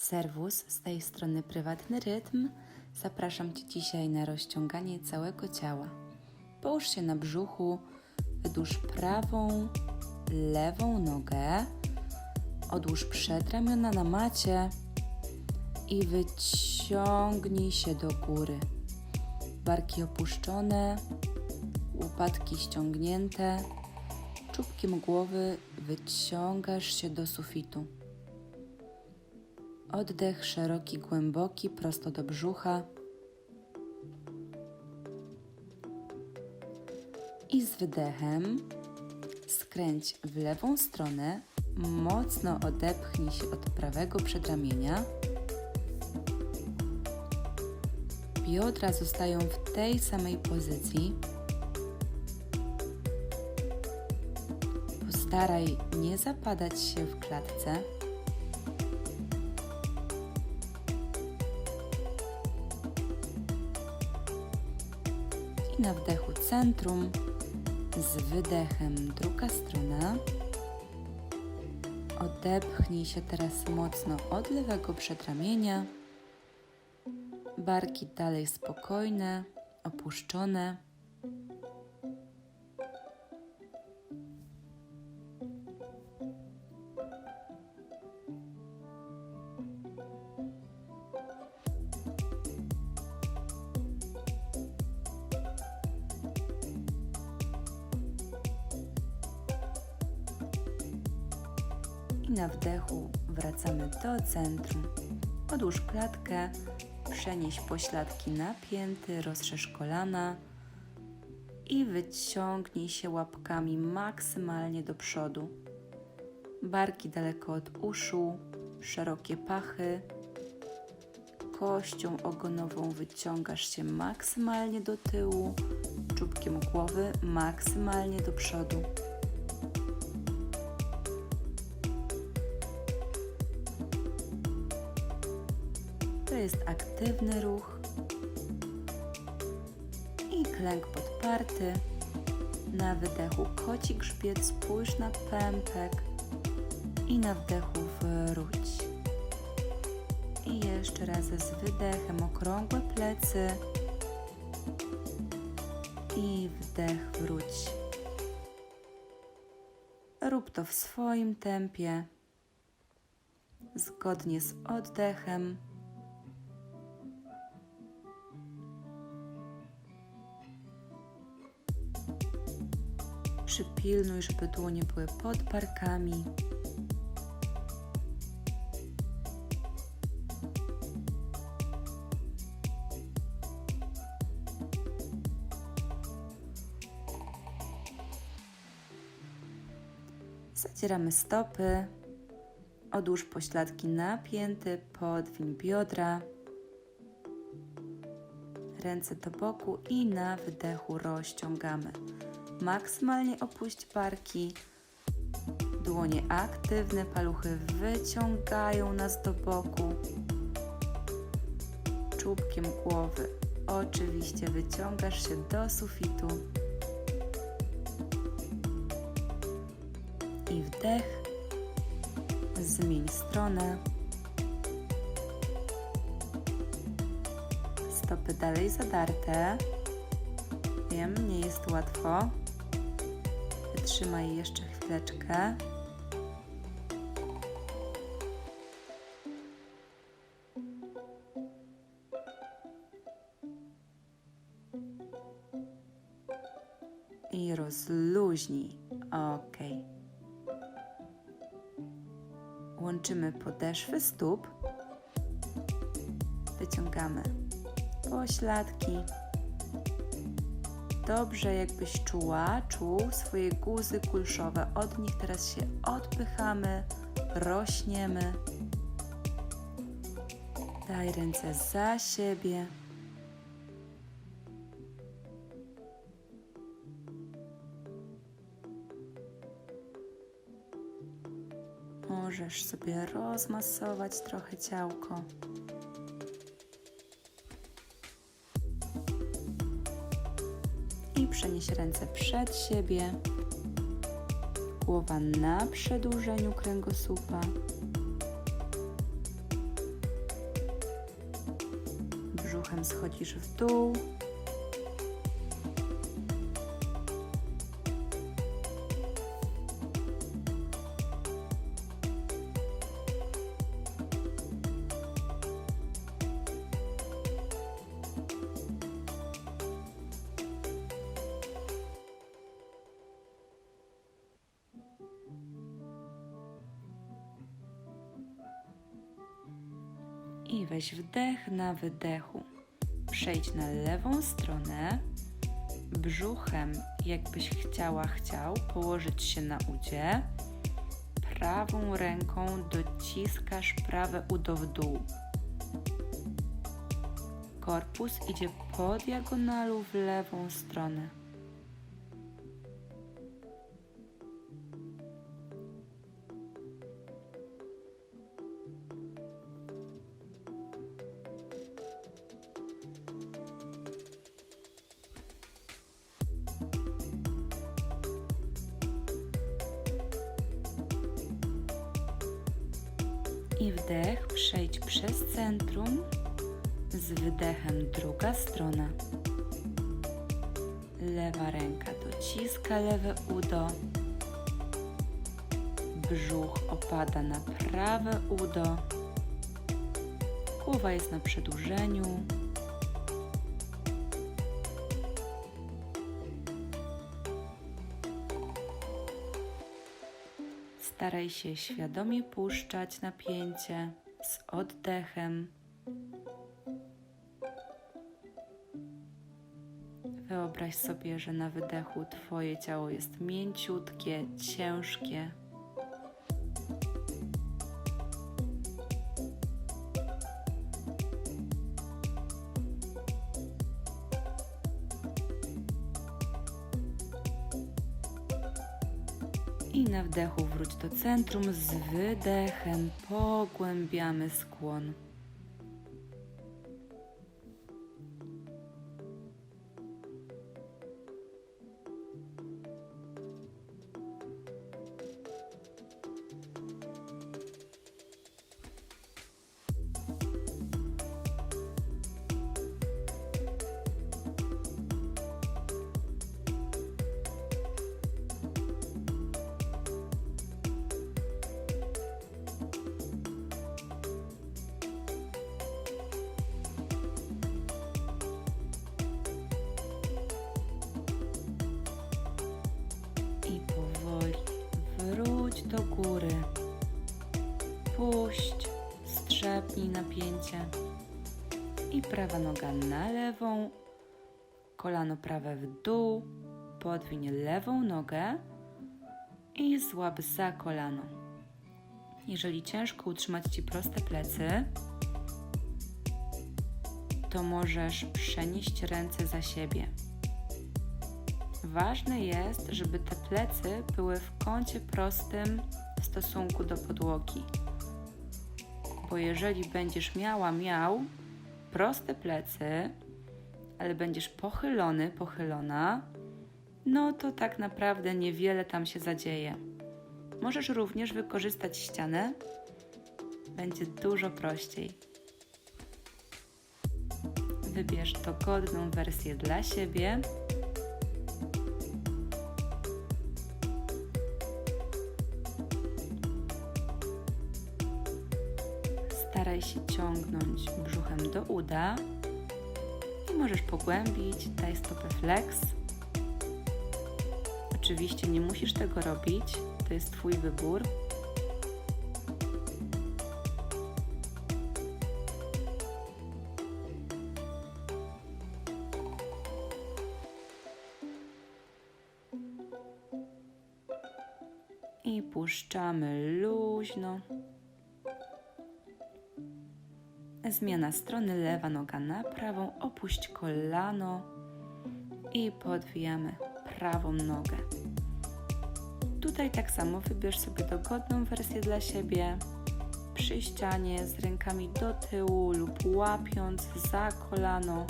Serwus, z tej strony prywatny rytm. Zapraszam Cię dzisiaj na rozciąganie całego ciała. Połóż się na brzuchu, wydłuż prawą, lewą nogę, odłóż przedramiona na macie i wyciągnij się do góry. Barki opuszczone, łopatki ściągnięte, czubkiem głowy wyciągasz się do sufitu. Oddech szeroki, głęboki, prosto do brzucha. I z wydechem skręć w lewą stronę, mocno odepchnij się od prawego przedramienia. Biodra zostają w tej samej pozycji. Postaraj nie zapadać się w klatce. Na wdechu centrum, z wydechem druga strona. Odepchnij się teraz mocno od lewego przedramienia. Barki dalej spokojne, opuszczone. I na wdechu wracamy do centrum. Odłóż klatkę, przenieś pośladki na pięty, rozszerz kolana i wyciągnij się łapkami maksymalnie do przodu. Barki daleko od uszu, szerokie pachy. Kością ogonową wyciągasz się maksymalnie do tyłu, czubkiem głowy maksymalnie do przodu. Jest aktywny ruch i klęk podparty. Na wydechu koci grzbiet, spójrz na pępek i na wdechu wróć. I jeszcze raz z wydechem okrągłe plecy i wdech wróć. Rób to w swoim tempie, zgodnie z oddechem. Przypilnuj, żeby dłonie były pod barkami. Zacieramy stopy. Odłóż pośladki napięty, podwiń biodra. Ręce do boku i na wydechu rozciągamy. Maksymalnie opuść barki. Dłonie aktywne, paluchy wyciągają nas do boku. Czubkiem głowy oczywiście wyciągasz się do sufitu. I wdech. Zmień stronę. Stopy dalej zadarte. Wiem, nie jest łatwo. Wytrzymaj jeszcze chwileczkę. I rozluźnij. Ok. Łączymy podeszwy stóp. Wyciągamy pośladki. Dobrze, jakbyś czuła, czuł swoje guzy kulszowe. Od nich teraz się odpychamy, rośniemy. Daj ręce za siebie. Możesz sobie rozmasować trochę ciałko. przenieś ręce przed siebie, głowa na przedłużeniu kręgosłupa. Brzuchem schodzisz w dół, I weź wdech na wydechu. Przejdź na lewą stronę. Brzuchem, jakbyś chciała, chciał, położyć się na udzie. Prawą ręką dociskasz prawe udo w dół. Korpus idzie po diagonalu w lewą stronę. Głowa jest na przedłużeniu. Staraj się świadomie puszczać napięcie z oddechem. Wyobraź sobie, że na wydechu Twoje ciało jest mięciutkie, ciężkie. Wdechu wróć do centrum z wydechem. Pogłębiamy skłon. Do góry. Puść, strzepnij napięcie. I prawa noga na lewą, kolano prawe w dół, podwiń lewą nogę i złap za kolano. Jeżeli ciężko utrzymać Ci proste plecy, to możesz przenieść ręce za siebie. Ważne jest, żeby te plecy były w kącie prostym w stosunku do podłogi. Bo jeżeli będziesz miała, miał proste plecy, ale będziesz pochylony, pochylona, no to tak naprawdę niewiele tam się zadzieje. Możesz również wykorzystać ścianę, będzie dużo prościej. Wybierz dogodną wersję dla siebie. Się ciągnąć brzuchem do uda i możesz pogłębić, daj stopę flex. Oczywiście nie musisz tego robić, to jest Twój wybór. I puszczamy luźno. Zmiana strony, lewa noga na prawą, opuść kolano i podwijamy prawą nogę. Tutaj tak samo wybierz sobie dogodną wersję dla siebie. Przy ścianie z rękami do tyłu lub łapiąc za kolano.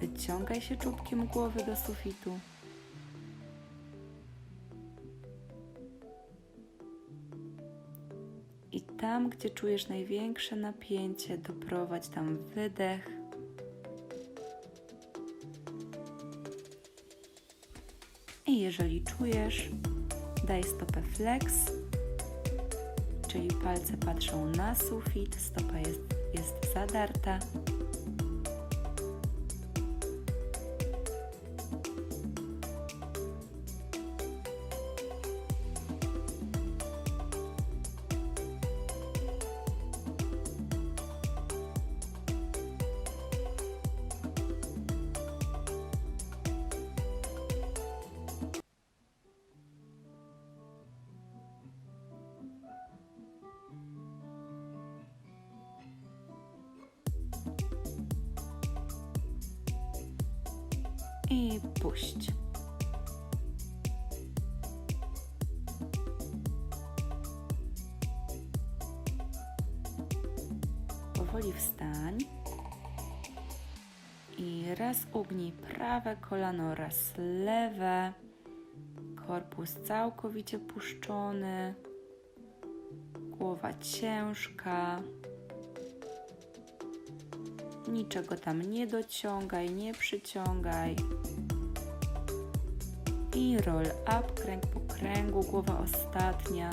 Wyciągaj się czubkiem głowy do sufitu. Tam, gdzie czujesz największe napięcie, doprowadź tam wydech. I jeżeli czujesz, daj stopę flex, czyli palce patrzą na sufit, stopa jest, jest zadarta. Powoli wstań i raz ugnij prawe kolano, raz lewe. Korpus całkowicie puszczony, głowa ciężka. Niczego tam nie dociągaj, nie przyciągaj. I roll up, kręg po kręgu, głowa ostatnia.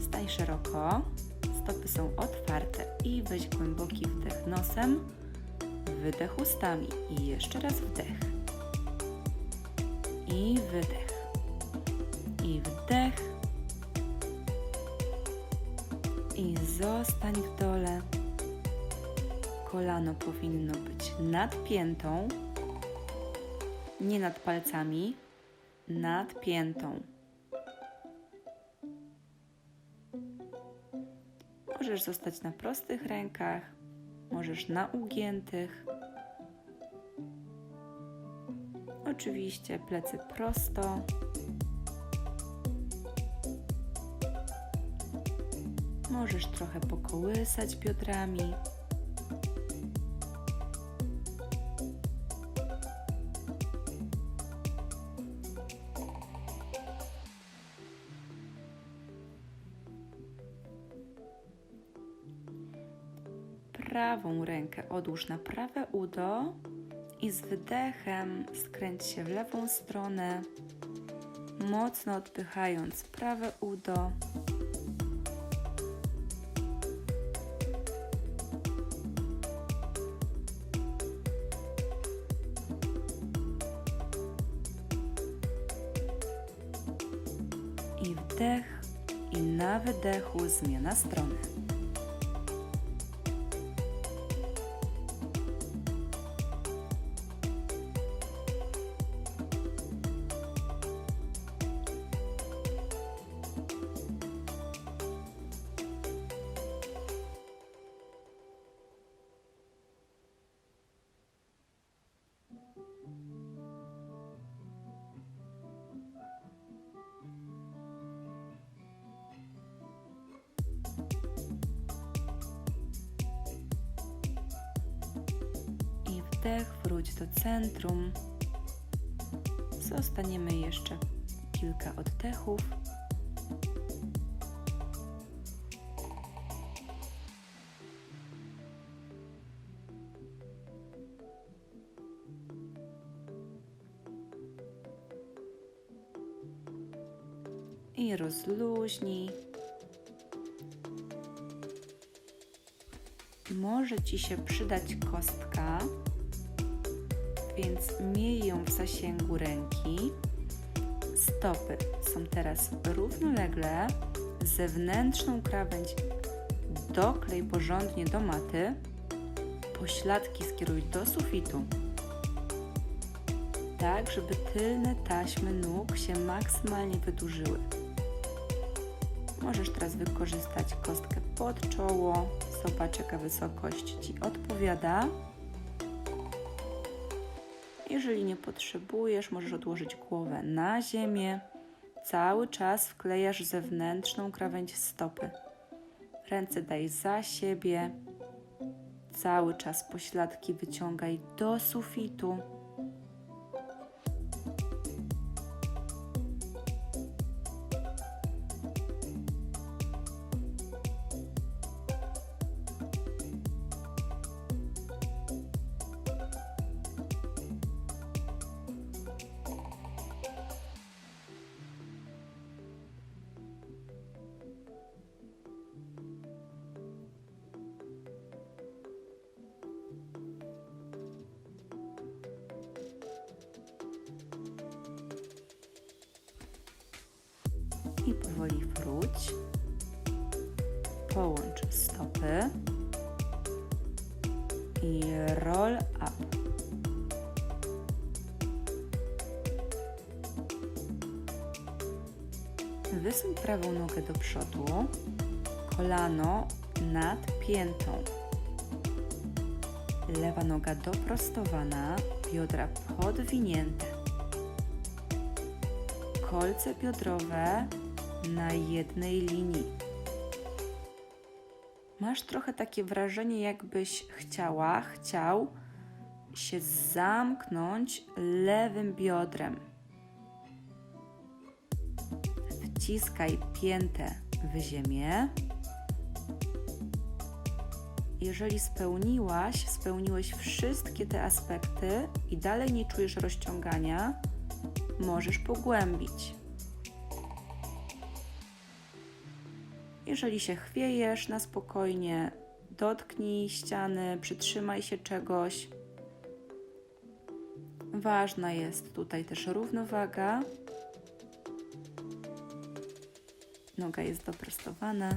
Stań szeroko, stopy są otwarte i weź głęboki wdech nosem, wydech ustami i jeszcze raz wdech. I wydech. I wdech i zostań w dole. Kolano powinno być nad piętą, nie nad palcami, nad piętą. Możesz zostać na prostych rękach, możesz na ugiętych. Oczywiście plecy prosto. Możesz trochę pokołysać biodrami. Prawą rękę odłóż na prawe udo i z wydechem skręć się w lewą stronę, mocno odpychając prawe udo. i wdech i na wydechu zmiana strony. Wdech, wróć do centrum. Zostaniemy jeszcze kilka oddechów. I rozluźnij. Może Ci się przydać kostka, więc miej ją w zasięgu ręki. Stopy są teraz równolegle. Zewnętrzną krawędź doklej porządnie do maty. Pośladki skieruj do sufitu. Tak, żeby tylne taśmy nóg się maksymalnie wydłużyły. Możesz teraz wykorzystać kostkę pod czoło. Zobacz, jaka wysokość Ci odpowiada. Jeżeli nie potrzebujesz, możesz odłożyć głowę na ziemię. Cały czas wklejasz zewnętrzną krawędź stopy. Ręce daj za siebie. Cały czas pośladki wyciągaj do sufitu. Powoli wróć. Połącz stopy i roll up. Wysuń prawą nogę do przodu, kolano nad piętą. Lewa noga doprostowana, biodra podwinięte. Kolce biodrowe na jednej linii. Masz trochę takie wrażenie, jakbyś chciała, chciał się zamknąć lewym biodrem. Wciskaj piętę w ziemię. Jeżeli spełniłaś, spełniłeś wszystkie te aspekty i dalej nie czujesz rozciągania, możesz pogłębić. Jeżeli się chwiejesz na spokojnie, dotknij ściany, przytrzymaj się czegoś. Ważna jest tutaj też równowaga. Noga jest doprostowana.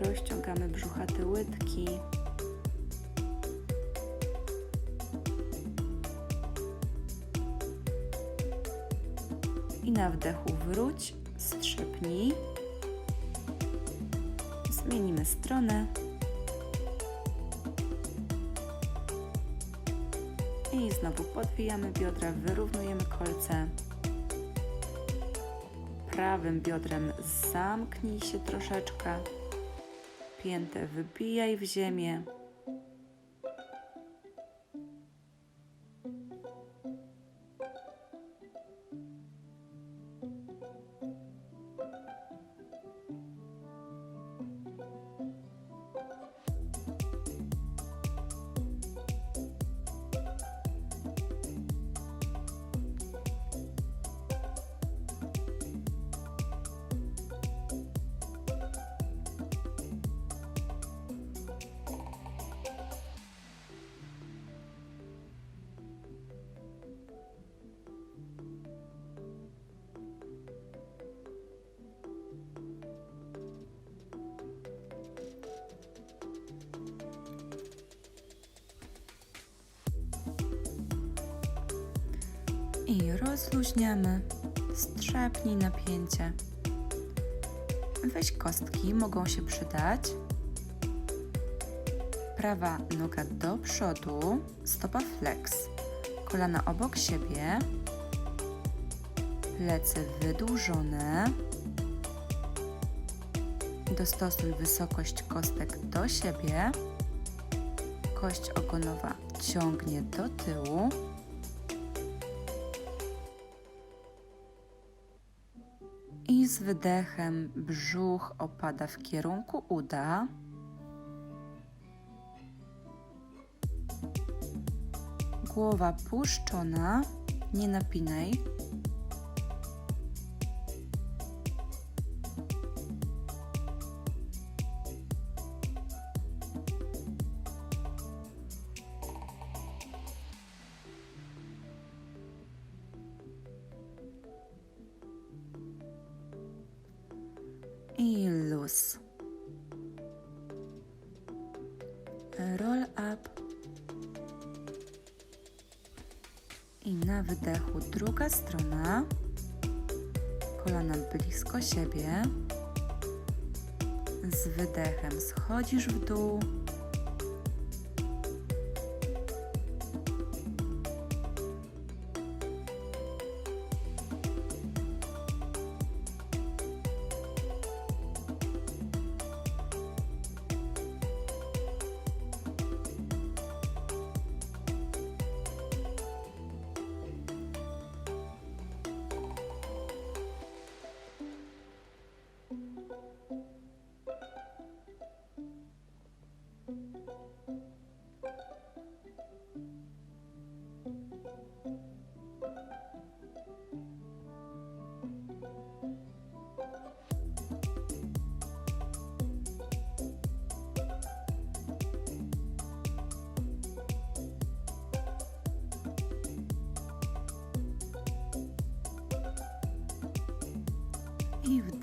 Rozciągamy brzuchate łydki. I na wdechu wróć, strzepnij. Zmienimy stronę. I znowu podwijamy biodra, wyrównujemy kolce. Prawym biodrem zamknij się troszeczkę. Piętę wybijaj w ziemię. I rozluźniamy. Strzepnij napięcie. Weź kostki, mogą się przydać. Prawa noga do przodu, stopa flex. Kolana obok siebie. Plecy wydłużone. Dostosuj wysokość kostek do siebie. Kość ogonowa ciągnie do tyłu. Z wydechem brzuch opada w kierunku uda. Głowa puszczona, nie napinaj.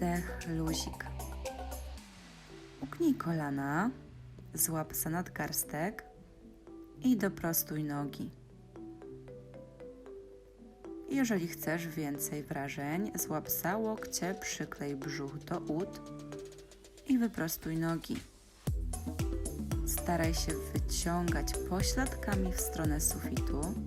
Wdech, luzik. Ugnij kolana, złap za nadgarstek i doprostuj nogi. Jeżeli chcesz więcej wrażeń, złap za łokcie, przyklej brzuch do ud i wyprostuj nogi. Staraj się wyciągać pośladkami w stronę sufitu.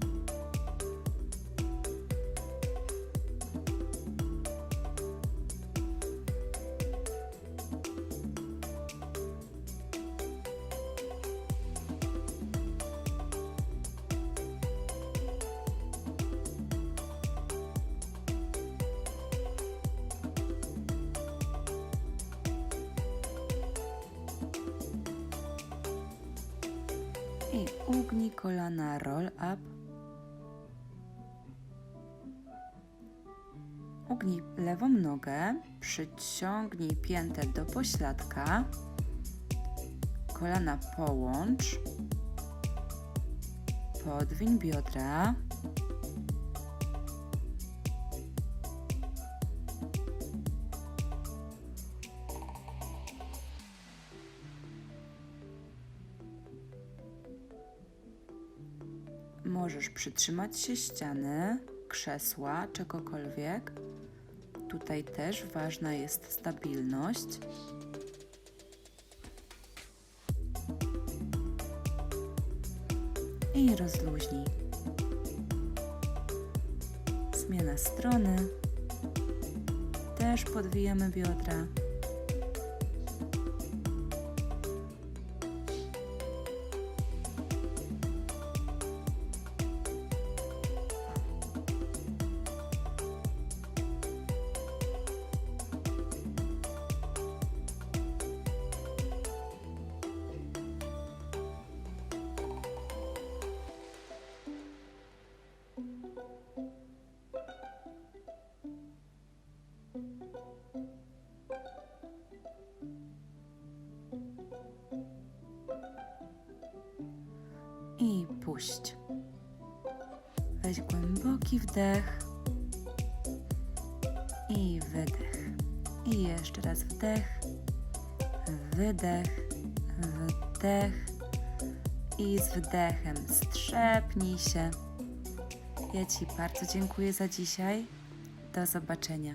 Ugnij kolana roll up. Ugnij lewą nogę, przyciągnij piętę do pośladka. Kolana połącz. Podwiń biodra. Możesz przytrzymać się ściany, krzesła, czegokolwiek. Tutaj też ważna jest stabilność. I rozluźnij. Zmiana strony. Też podwijamy biodra. Puść. Weź głęboki wdech i wydech. I jeszcze raz wdech, wydech, wdech i z wdechem strzepnij się. Ja Ci bardzo dziękuję za dzisiaj. Do zobaczenia.